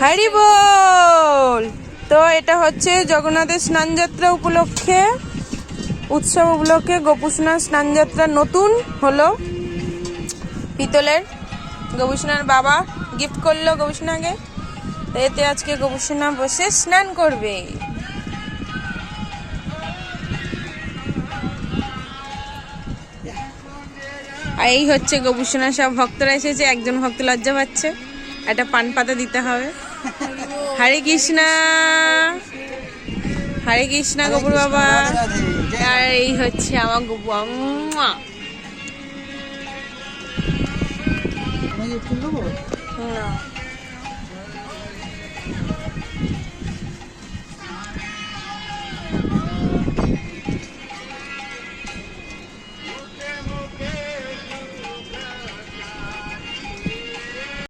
হারি বল। তো এটা হচ্ছে জগন্নাথের স্নানযাত্রা উপলক্ষে, উৎসব উপলক্ষে গোপুসোনার স্নানযাত্রা নতুন হলো। পিতলের গোপুসোনার বাবা গিফট করল গোপুসোনাকে। এতে আজকে গোপুসোনা বসে স্নান করবে। আর এই হচ্ছে গোপুসোনা, সব ভক্তরা এসেছে, একজন ভক্ত লজ্জা পাচ্ছে। একটা পান পাতা দিতে হবে। হরে কৃষ্ণা হরে কৃষ্ণা গোপুর বাবা আর এই হচ্ছে আমার গোপু আম্মা। না